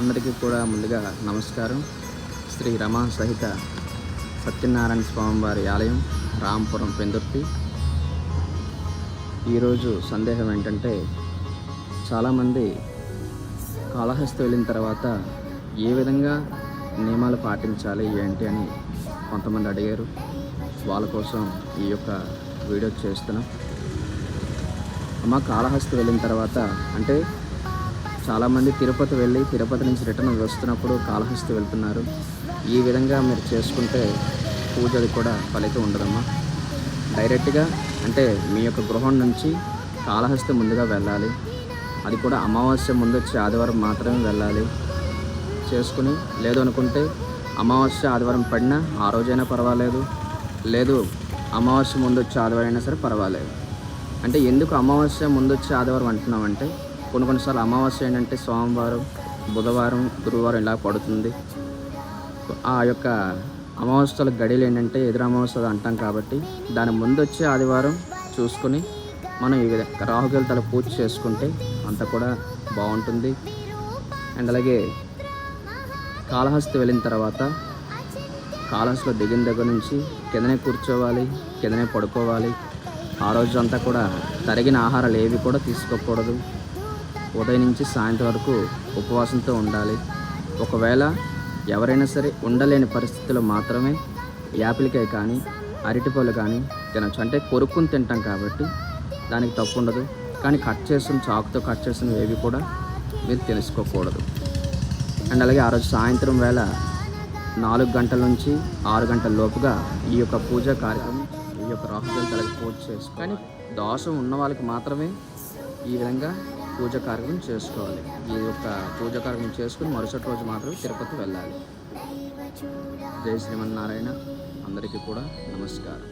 అందరికీ కూడా ముందుగా నమస్కారం. శ్రీ రమా సహిత సత్యనారాయణ స్వామి వారి ఆలయం రాంపురం పెందుర్తి. ఈరోజు సందేహం ఏంటంటే చాలామంది కాళహస్తి వెళ్ళిన తర్వాత ఏ విధంగా నియమాలు పాటించాలి ఏంటి అని కొంతమంది అడిగారు. వాళ్ళ కోసం ఈ యొక్క వీడియో చేస్తున్నాం. అమ్మ కాళహస్తి వెళ్ళిన తర్వాత అంటే చాలామంది తిరుపతి వెళ్ళి తిరుపతి నుంచి రిటర్న్ వస్తున్నప్పుడు కాళహస్తి వెళ్తున్నారు. ఈ విధంగా మీరు చేసుకుంటే పూజది కూడా ఫలితం ఉండదమ్మా. డైరెక్ట్గా అంటే మీ యొక్క గృహం నుంచి కాళహస్తి ముందుగా వెళ్ళాలి. అది కూడా అమావాస్య ముందు వచ్చే ఆదివారం మాత్రమే వెళ్ళాలి. చేసుకుని లేదు అనుకుంటే అమావాస్య ఆదివారం పడినా ఆ రోజైనా పర్వాలేదు. లేదు అమావాస్య ముందు వచ్చే ఆదివారం అయినా సరే పర్వాలేదు. అంటే ఎందుకు అమావాస్య ముందు వచ్చే ఆదివారం అంటున్నామంటే కొన్ని కొన్నిసార్లు అమావాస్య ఏంటంటే సోమవారం బుధవారం గురువారం ఇలా పడుతుంది. ఆ యొక్క అమావాస్యల గడియలు ఏంటంటే ఎదురు అమావాస్య అంటాం కాబట్టి దాని ముందు వచ్చే ఆదివారం చూసుకొని మనం ఈ విధంగా రాహుకేళతల పూజ చేసుకుంటే అంత కూడా బాగుంటుంది. అండ్ అలాగే కాళహస్తి వెళ్ళిన తర్వాత కాళహస్తిలో దిగిన దగ్గర నుంచి కిందనే కూర్చోవాలి కిందనే పడుకోవాలి. ఆ రోజు అంతా కూడా తరిగిన ఆహారాలు ఏవి కూడా తీసుకోకూడదు. ఉదయం నుంచి సాయంత్రం వరకు ఉపవాసంతో ఉండాలి. ఒకవేళ ఎవరైనా సరే ఉండలేని పరిస్థితుల్లో మాత్రమే యాపిల్కాయ కానీ అరటిపళ్ళు కానీ తినచ్చు. అంటే కొరుక్కుని తింటాం కాబట్టి దానికి తప్పు ఉండదు కానీ కట్ చేసిన చాకుతో కట్ చేసిన ఏవి కూడా మీరు తెలుసుకోకూడదు. అండ్ అలాగే ఆ రోజు సాయంత్రం వేళ నాలుగు గంటల నుంచి ఆరు గంటల లోపుగా ఈ యొక్క పూజ కార్యక్రమం ఈ యొక్క రాహుల్ తలకి పూజ చేసుకో కానీ దోషం ఉన్న వాళ్ళకి మాత్రమే ఈ విధంగా పూజ కార్యక్రమం చేసుకోవాలి. ఈ యొక్క పూజ కార్యక్రమం చేసుకుని మరుసటి రోజు మాత్రం తిరుపతి వెళ్ళాలి. జై శ్రీమన్నారాయణ. అందరికీ కూడా నమస్కారం.